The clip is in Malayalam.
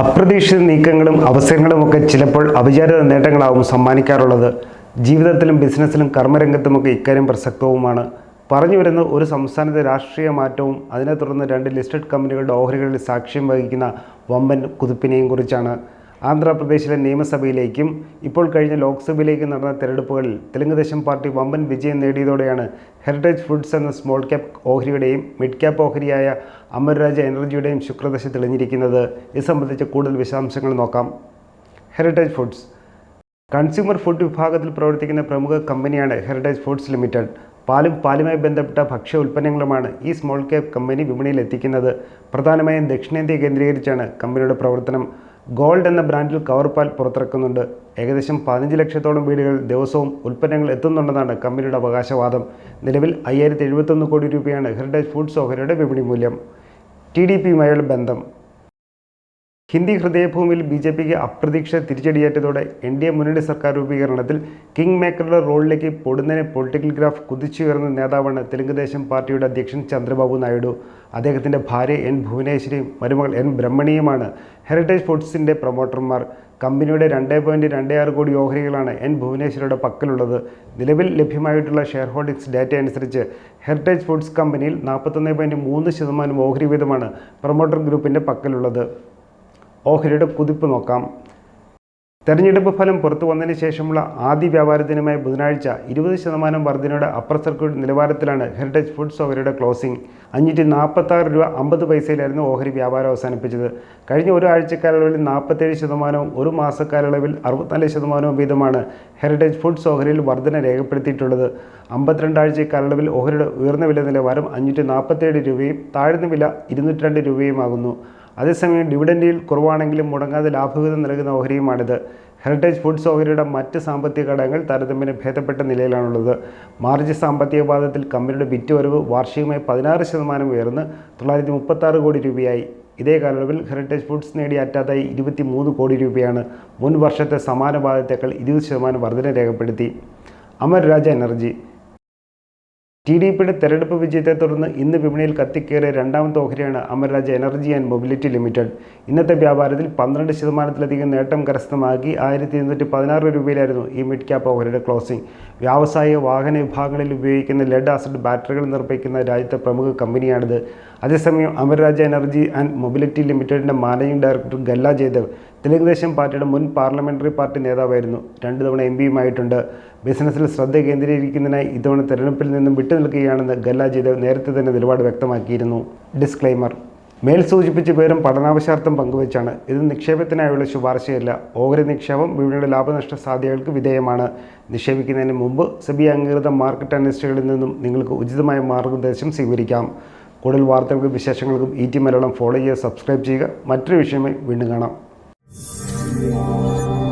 അപ്രതീക്ഷിത നീക്കങ്ങളും അവസരങ്ങളും ഒക്കെ ചിലപ്പോൾ അവിചാരിത നേട്ടങ്ങളാവും സമ്മാനിക്കാറുള്ളത്. ജീവിതത്തിലും ബിസിനസ്സിലും കർമ്മരംഗത്തുമൊക്കെ ഇക്കാര്യം പ്രസക്തവുമാണ്. പറഞ്ഞു വരുന്ന ഒരു സംസ്ഥാനത്തെ രാഷ്ട്രീയ മാറ്റവും അതിനെ തുടർന്ന് രണ്ട് ലിസ്റ്റഡ് കമ്പനികളുടെ ഓഹരികളിൽ സാക്ഷ്യം വഹിക്കുന്ന വമ്പൻ കുതിപ്പിനെയും കുറിച്ചാണ്. ആന്ധ്രാപ്രദേശിലെ നിയമസഭയിലേക്കും ഇപ്പോൾ കഴിഞ്ഞ ലോക്സഭയിലേക്കും നടന്ന തെരഞ്ഞെടുപ്പുകളിൽ തെലുങ്കുദേശം പാർട്ടി വമ്പൻ വിജയം നേടിയതോടെയാണ് ഹെറിറ്റേജ് ഫുഡ്സ് എന്ന സ്മോൾ ക്യാപ് ഓഹരിയുടെയും മിഡ് ക്യാപ് ഓഹരിയായ അമർരാജ എനർജിയുടെയും ശുക്രദശ തെളിഞ്ഞിരിക്കുന്നത് ഇത് സംബന്ധിച്ച് കൂടുതൽ വിശദാംശങ്ങൾ നോക്കാം. Heritage foods. കൺസ്യൂമർ ഫുഡ് വിഭാഗത്തിൽ പ്രവർത്തിക്കുന്ന പ്രമുഖ കമ്പനിയാണ് ഹെറിറ്റേജ് ഫുഡ്സ് ലിമിറ്റഡ്. പാലും പാലുമായി ബന്ധപ്പെട്ട ഭക്ഷ്യ ഉൽപ്പന്നങ്ങളുമാണ് ഈ സ്മോൾ ക്യാപ് കമ്പനി വിപണിയിൽ എത്തിക്കുന്നത് പ്രധാനമായും ദക്ഷിണേന്ത്യ കേന്ദ്രീകരിച്ചാണ് കമ്പനിയുടെ പ്രവർത്തനം. ഗോൾഡ് എന്ന ബ്രാൻഡിൽ കവർ പാൽ പുറത്തിറക്കുന്നുണ്ട്. ഏകദേശം പതിനഞ്ച് ലക്ഷത്തോളം വീടുകൾ ദിവസവും ഉൽപ്പന്നങ്ങൾ എത്തുന്നുണ്ടെന്നാണ് കമ്പനിയുടെ അവകാശവാദം. നിലവിൽ അയ്യായിരത്തി എഴുപത്തൊന്ന് കോടി രൂപയാണ് ഹെറിറ്റേജ് ഫുഡ്സ് ഓഹരിയുടെ വിപണി മൂല്യം. ടി ഡി പിയുമായുള്ള ബന്ധം. ഹിന്ദി ഹൃദയഭൂമിയിൽ ബി ജെ പിക്ക് അപ്രതീക്ഷിത തിരിച്ചടിയേറ്റതോടെ എൻ ഡി എ മുന്നണി സർക്കാർ രൂപീകരണത്തിൽ കിങ് മേക്കറുടെ റോളിലേക്ക് പൊടുന്നനെ പൊളിറ്റിക്കൽ ഗ്രാഫ് കുതിച്ചുയർന്ന നേതാവാണ് തെലുങ്കുദേശം പാർട്ടിയുടെ അധ്യക്ഷൻ ചന്ദ്രബാബു നായിഡു. അദ്ദേഹത്തിന്റെ ഭാര്യ എൻ ഭുവനേശ്വരിയും മരുമകൾ എൻ ബ്രഹ്മണിയുമാണ് ഹെറിറ്റേജ് ഫുഡ്സിന്റെ പ്രൊമോട്ടർമാർ. കമ്പനിയുടെ രണ്ട് പോയിന്റ് രണ്ട് ആറ് കോടി ഓഹരികളാണ് എൻ ഭുവനേശ്വരിയുടെ പക്കലുള്ളത്. നിലവിൽ ലഭ്യമായിട്ടുള്ള ഷെയർ ഹോൾഡിംഗ്സ് ഡാറ്റ അനുസരിച്ച് ഹെറിറ്റേജ് ഫുഡ്സ് കമ്പനിയിൽ നാൽപ്പത്തൊന്ന് പോയിന്റ് മൂന്ന് ശതമാനം ഓഹരി വീതമാണ് പ്രൊമോട്ടർ ഗ്രൂപ്പിന്റെ പക്കലുള്ളത്. ഓഹരിയുടെ കുതിപ്പ് നോക്കാം. തെരഞ്ഞെടുപ്പ് ഫലം പുറത്തു വന്നതിന് ശേഷമുള്ള ആദ്യ വ്യാപാര ദിനമായ ബുധനാഴ്ച ഇരുപത് ശതമാനം വർധനയുടെ അപ്പർ സർക്യൂട്ട് നിലവാരത്തിലാണ് ഹെറിറ്റേജ് ഫുഡ്സ് ഓഹരിയുടെ ക്ലോസിംഗ് അഞ്ഞൂറ്റി നാൽപ്പത്താറ് രൂപ അമ്പത് പൈസയിലായിരുന്നു ഓഹരി വ്യാപാരം അവസാനിപ്പിച്ചത്. കഴിഞ്ഞ ഒരു ആഴ്ചക്കാലയളവിൽ നാൽപ്പത്തേഴ് ശതമാനവും ഒരു മാസക്കാലയളവിൽ അറുപത്തിനാല് ശതമാനവും വീതമാണ് ഹെറിറ്റേജ് ഫുഡ്സ് ഓഹരിയിൽ വർധന രേഖപ്പെടുത്തിയിട്ടുള്ളത്. അമ്പത്തിരണ്ടാഴ്ചക്കാലയളവിൽ ഓഹരിയുടെ ഉയർന്ന വില നിലവാരം അഞ്ഞൂറ്റി നാൽപ്പത്തേഴ് രൂപയും താഴ്ന്ന വില ഇരുന്നൂറ്റി രണ്ട് രൂപയുമാകുന്നു. അതേസമയം ഡിവിഡൻഡിൽ കുറവാണെങ്കിലും മുടങ്ങാതെ ലാഭവിഹിതം നൽകുന്ന ഓഹരിയുമാണിത്. ഹെറിറ്റേജ് ഫുഡ്സ് ഓഹരിയുടെ മറ്റ് സാമ്പത്തിക ഘടകങ്ങൾ താരതമ്യേന ഭേദപ്പെട്ട നിലയിലാണുള്ളത്. മാർച്ച് സാമ്പത്തിക പാദത്തിൽ കമ്പനിയുടെ വിറ്റ് വരവ് വാർഷികമായി പതിനാറ് ശതമാനം ഉയർന്ന് തൊള്ളായിരത്തി മുപ്പത്താറ് കോടി രൂപയായി. ഇതേ കാലയളവിൽ ഹെറിറ്റേജ് ഫുഡ്സ് നേടിയ അറ്റാത്തായി ഇരുപത്തി മൂന്ന് കോടി രൂപയാണ്. മുൻ വർഷത്തെ സമാന പാദത്തേക്കാൾ ഇരുപത് ശതമാനം വർധന രേഖപ്പെടുത്തി. Amar Raja energy. T D പിയുടെ തെരഞ്ഞെടുപ്പ് വിജയത്തെ തുടർന്ന് ഇന്ന് വിപണിയിൽ കത്തിക്കേറിയ രണ്ടാമത്തെ ഓഹരിയാണ് Amararaja energy and mobility limited. ഇന്നത്തെ വ്യാപാരത്തിൽ പന്ത്രണ്ട് ശതമാനത്തിലധികം നേട്ടം കരസ്ഥമാക്കി ആയിരത്തി ഇരുന്നൂറ്റി പതിനാറ് രൂപയിലായിരുന്നു ഈ മിഡ് ക്യാപ്പ് ഓഹരിയുടെ ക്ലോസിംഗ്. വ്യാവസായിക വാഹന വിഭാഗങ്ങളിൽ ഉപയോഗിക്കുന്ന ലെഡ് ആസിഡ് ബാറ്ററികൾ നിർമ്മിക്കുന്ന രാജ്യത്തെ പ്രമുഖ കമ്പനിയാണിത്. അതേസമയം അമർരാജ എനർജി ആൻഡ് മൊബിലിറ്റി ലിമിറ്റഡിന്റെ മാനേജിംഗ് ഡയറക്ടർ ഗല്ല ജയ്ദേവ് തെലുങ്കുദേശം പാർട്ടിയുടെ മുൻ പാർലമെന്ററി പാർട്ടി നേതാവായിരുന്നു. രണ്ട് തവണ എം പിയുമായിട്ടുണ്ട് ബിസിനസ്സിൽ ശ്രദ്ധ കേന്ദ്രീകരിക്കുന്നതിനായി ഇത്തവണ തെരഞ്ഞെടുപ്പിൽ നിന്നും വിട്ടുനിൽക്കുകയാണെന്ന് ഗല്ല ജയദേവ് നേരത്തെ തന്നെ നിലപാട് വ്യക്തമാക്കിയിരുന്നു. ഡിസ്ക്ലൈമർ മേൽ സൂചിപ്പിച്ച പേരും പഠനാവശ്യാർത്ഥം പങ്കുവച്ചാണ്. ഇത് നിക്ഷേപത്തിനായുള്ള ശുപാർശയല്ല. ഓഹരി നിക്ഷേപം വിപണിയുടെ ലാഭനഷ്ട സാധ്യതകൾക്ക് വിധേയമാണ്. നിക്ഷേപിക്കുന്നതിന് മുമ്പ് സെബി അംഗീകൃത മാർക്കറ്റ് അനലിസ്റ്റുകളിൽ നിന്നും നിങ്ങൾക്ക് ഉചിതമായ മാർഗനിർദ്ദേശം സ്വീകരിക്കാം. കൂടുതൽ വാർത്തകൾക്കും വിശേഷങ്ങൾക്കും ഇ ടി മലയാളം ഫോളോ ചെയ്യുക സബ്സ്ക്രൈബ് ചെയ്യുക. മറ്റൊരു വിഷയമായി വീണ്ടും കാണാം. 嗯。